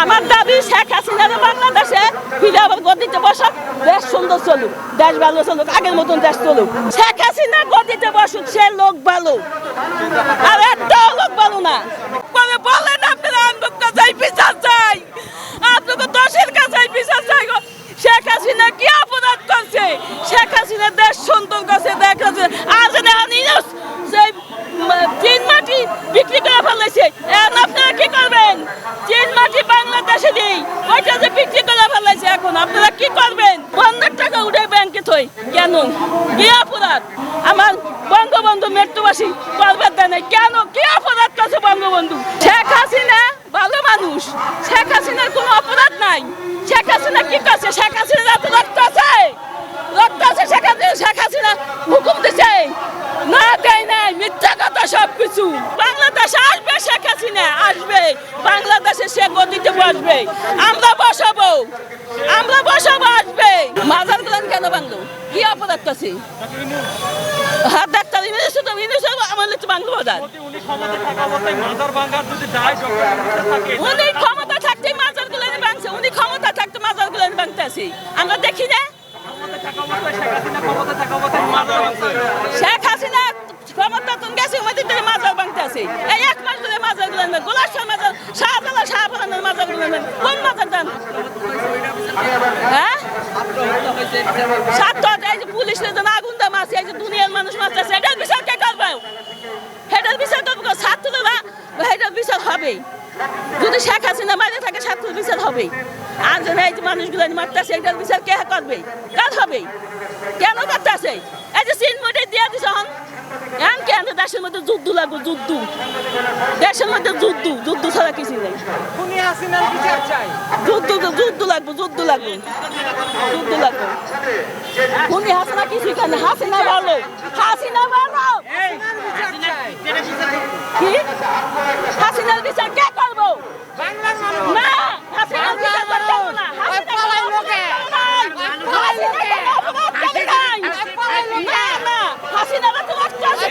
আমার দাবি শেখ হাসিনার বাংলাদেশে ফিরে গদিতে বসাক, দেশ সুন্দর চলুক, দেশ ভালো চলুক, আগের মতন দেশ চলুক। শেখ হাসিনা গদিতে বসুক, সে লোক ভালো। আর একটাও লোক ভালো না। বলে বলেন আপনারা আন্দোলন কাছে বিচার চাই। আপনাকে দশের কাছে বিচার চাই। শেখ হাসিনা কি অপরাধ করছে? শেখ হাসিনা দেশ সুন্দর করছে, দেখা নিউজ সেই উম, চীন মাটি বিক্রি করে ফেলেছে এখন আপনারা কি করবেন চীন মাটি বাংলাদেশে নেই ওইটা যে বিক্রি করে ফেলেছে এখন আপনারা কি করবেন পনেরো টাকা উঠে ব্যাংকে থই কেন? কি অপরাধ? আমার বঙ্গবন্ধু মৃত্যুবাসী করবার দেয় কেন? কি অপরাধ করছে বঙ্গবন্ধু? শেখ হাসিনা ভালো মানুষ। শেখ হাসিনার কোনো অপরাধ নাই। শেখ হাসিনা কি করছে? শেখ হাসিনা এত রক্ত আছে। রক্ত আছে শেখ হাসিনা শেখ হাসিনা হুকুম দিছে। না দেয় নাই। মিথ্যা কথা সব কিছু বাংলাদেশে আসবে শেখ হাসিনা, আসবে। বাংলাদেশে সে গদিতে বসবে। আমরা করছে হ্যাঁ ডাক্তার ইংরেজি তো ইংরেজি আমার লিখতে বাংলো বাজার। উনি ক্ষমতা থাকতে মাজার গুলানি ভাঙছে উনি ক্ষমতা থাকতে মাজার গুলানি ভাঙতে আছে আমরা দেখি না। শেখ হাসিনা ক্ষমতা থাকা অবস্থায় মাজার ভাঙছে। শেখ হাসিনা ক্ষমতা তুমি গেছে ওদের মাজার এই এক মাস ধরে মাজার গুলানি গোলাশ্বর মাজার শাহজালাল শাহপুরানের মাজার কোন হ্যাঁ? সাত এই না পুলিশের জন্য আগুন দাম আছে, এই যে দুনিয়ার মানুষ মারতেছে, এটার বিচার কে করবে? এটার বিচার করব ছাত্ররা এটার বিচার হবে যদি শেখ হাসিনা মারে থাকে ছাত্র বিচার হবেই। আর যেন এই যে মানুষগুলো মারতেছে, এটার বিচার কে করবে? কার হবে কেন করতেছে এই যে সিন মোটে দিয়ে দিছে এখন কেন দেশের মধ্যে যুদ্ধ লাগবে যুদ্ধ? দেশের মধ্যে যুদ্ধ যুদ্ধ ছাড়া কিছু নেই। যুদ্ধ যুদ্ধ লাগবে যুদ্ধ লাগবে যুদ্ধ লাগবে। উনি হাসিনা কিছু কেন হাসিনা ভালো হাসিনা ভালো। কি? হাসিনার বিচার কে করব না হাসিনার বিচার করতে হবে না হাসিনা কোনো অপরাধ করে নাই। হাসিনা কোনো অপরাধ করে নাই। না, না, হাসিনার তো রক্ত আছে।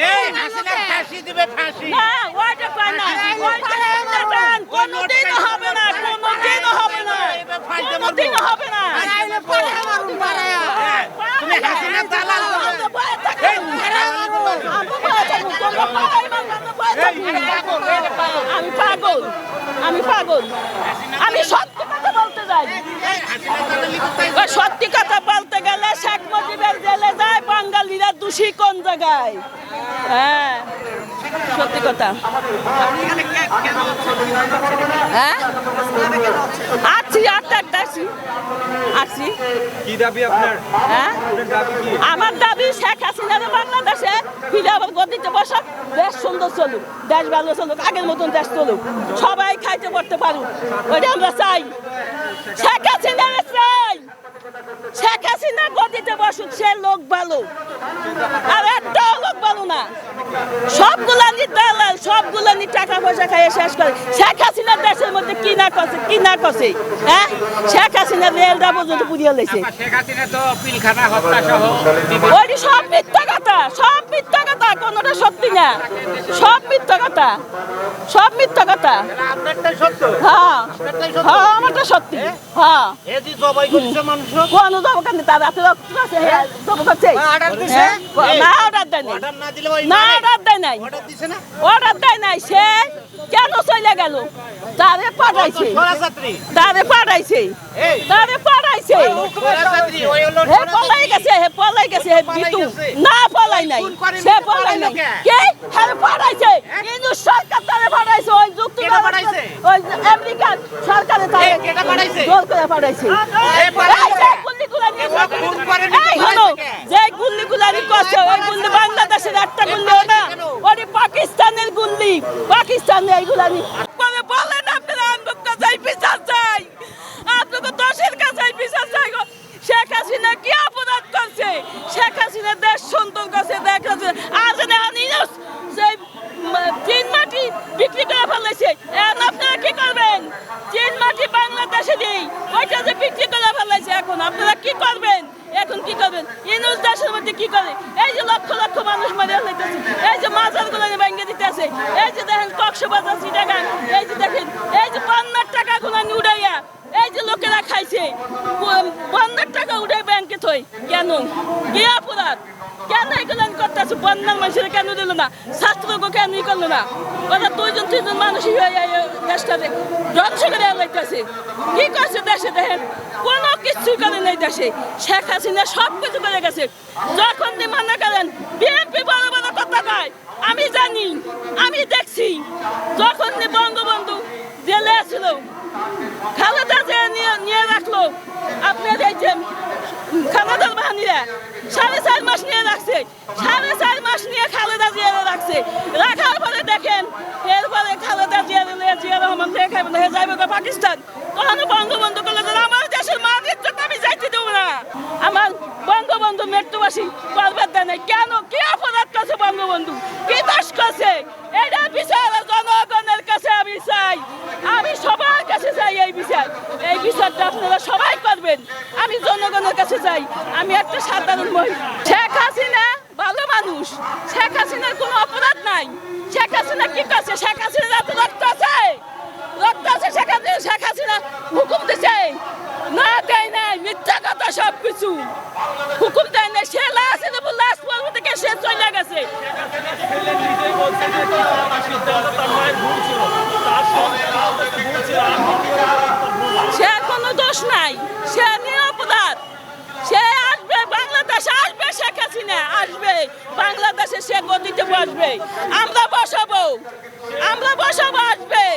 না, ওইটা কয় না। ওইটা দেন, কোনোদিনও হবে না, কোনোদিনও হবে না। কোনোদিনও হবে না। তুমি হাসিনার দালাল তো। আমরা ভয়ে থাকি। আমরা ভয়ে থাকি। তোমরা পালাই মারবে, আমরা ভয়ে থাকি। আমি পাগল আমি পাগল। আমি সত্যি কথা বলতে যাই। সত্যি কথা বলতে গেলে শেখ মুজিবের জেলে যায় বাঙালিরা দোষী কোন জায়গায়? হ্যাঁ। সত্যি কথা। হ্যাঁ? আছি আটটা আছি আছি কি দাবি আপনার? হ্যাঁ? আমার দাবি শেখ হাসিনার বাংলাদেশে ফিরে আবার গদিতে বসাক দেশ সুন্দর চলুক দেশ ভালো চলুক আগের মতন দেশ চলুক সবাই খাইতে পড়তে পারুক ওইটা আমরা চাই। শেখ হাসিনা চাই। শেখ হাসিনা গদিতে বসুক সে লোক ভালো। আর লোক ভালো না দালাল সবগুলানি টাকা পয়সা খাইয়ে শেষ করে। শেখ হাসিনা দেশের মধ্যে কি না করছে কি না করছে হ্যাঁ? শেখ হাসিনা রেলটা পর্যন্ত পুড়িয়ে লেছে। শেখ হাসিনা তো পিলখানা হত্যা সহ ওই সব মিথ্যা কথা সব মিথ্যা কথা কোনোটা সত্যি না? সব মিথ্যা কথা। সব মিথ্যা কথা। হ্যাঁ। হ্যাঁ আমারটা সত্যি। হ্যাঁ? এ যে জবাই করছে মানুষ? কোন দোকান তার হ্যাঁ? হ্যাঁ, না অর্ডার দেয় নাই না অর্ডার দেয় নাই। অর্ডার দেয় নাই সে কেন চলে গেল? তারে পাঠাইছে। তারে পাঠাইছে। তারে পাঠাইছে। হে পলাই গেছে হে পলাই গেছে হে না পলাই নাই। সে নাই কে? হে পড়াইছে। কিন্তু সরকার তারে পড়াইছে ওই যুক্তরাষ্ট্র ওই আমেরিকান সরকারে তারে কেটা পড়াইছে? জোর করে পড়াইছে। এ পড়াইছে? গুলি গুলানি খুন করেনি, এই হলো যে গুলি গুলানি করছে ওই গুলি বাংলাদেশের একটা গুলি না ওই পাকিস্তানের গুলি পাকিস্তানে এই গুলানি আছে। এই যে দেখেন কক্সবাজার চিটাগান এই যে দেখেন, এই যে পান্নার টাকা গুলো উড়াইয়া এই যে লোকেরা খাইছে বন্যার টাকা উঠে ব্যাংকে থই। কেন? কি অপরাধ। কেন এগুলো করতেছে? বন্যার মানুষের কেন দিল না? ছাত্রকে কেন করল না? কথা দুইজন, তিনজন মানুষ হয়ে দেশটাতে ধ্বংস করে লাইতেছে কি করছে দেশে দেখেন? কোনো কিছু করে নেই দেশে। শেখ হাসিনা সব কিছু করে গেছে। যখন মনে করেন, বিএনপি বড় আমি জানি, আমি দেখছি। যখন বঙ্গবন্ধু জেলে ছিল খালেদা যে নিয়ে রাখল, আপনার এই যে খালেদার বাহিনীরা সাড়ে চার মাস নিয়ে রাখছে, সাড়ে চার মাস নিয়ে খালেদা জিয়ারে রাখছে। রাখার পরে দেখেন, এরপরে খালেদা জিয়ারে নিয়ে জিয়া রহমান হয়ে যাবে পাকিস্তান। তখন বঙ্গবন্ধু যে, আমার দেশের মাটির জন্য আমি যাইতে দেবো না। আমার বঙ্গবন্ধু মৃত্যুবাসী করবার দেয়। কেন? কি অপরাধ করছে বঙ্গবন্ধু? কি করছে এটা বিচার জনগণের কাছে আমি চাই। আমি সবার কাছে চাই এই বিচার। এই বিচারটা আপনারা সবাই করবেন। আমি জনগণের কাছে চাই। আমি একটা সাধারণ মহিলা। শেখ হাসিনা ভালো মানুষ। শেখ হাসিনার কোনো অপরাধ নাই। শেখ হাসিনা কি করছে? শেখ হাসিনা তো রক্ত আছে। রক্ত আছে, শেখ হাসিনা শেখ হাসিনা হুকুম দিছে। না দেয় নাই, মিথ্যা কথা সব কিছু হুকুম দেয় নাই। সে লাশ লাশ পর্ব থেকে সে চলে গেছে। সে কোনো দোষ নাই। সে নিরাপদার। সে আসবে, বাংলাদেশে আসবে শেখ হাসিনা, আসবে। বাংলাদেশে সে গদিতে বসবে। আমরা বসাবো। আমরা বসাবো, আসবে।